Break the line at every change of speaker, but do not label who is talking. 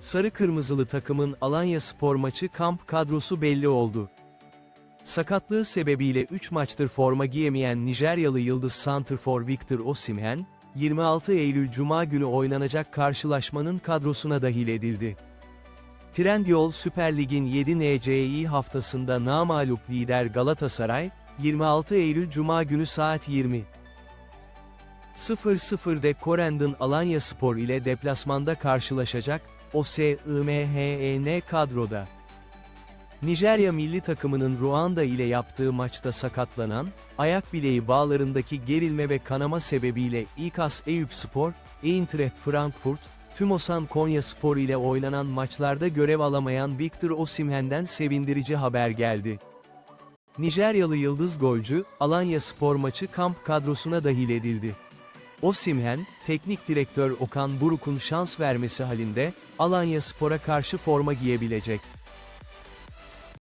Sarı Kırmızılı takımın Alanya Spor maçı kamp kadrosu belli oldu. Sakatlığı sebebiyle 3 maçtır forma giyemeyen Nijeryalı yıldız santrfor Victor Osimhen, 26 Eylül Cuma günü oynanacak karşılaşmanın kadrosuna dahil edildi. Trendyol Süper Lig'in 7 NCI haftasında namağlup lider Galatasaray, 26 Eylül Cuma günü saat 20. 00'de Korendon Alanya Spor ile deplasmanda karşılaşacak, OSIMHEN kadroda. Nijerya milli takımının Ruanda ile yaptığı maçta sakatlanan, ayak bileği bağlarındaki gerilme ve kanama sebebiyle İKAS Eyüp Spor, Eintracht Frankfurt, Tümosan Konya Spor ile oynanan maçlarda görev alamayan Victor Osimhen'den sevindirici haber geldi. Nijeryalı yıldız golcü, Alanya Spor maçı kamp kadrosuna dahil edildi. Osimhen, teknik direktör Okan Buruk'un şans vermesi halinde, Alanya Spor'a karşı forma giyebilecek.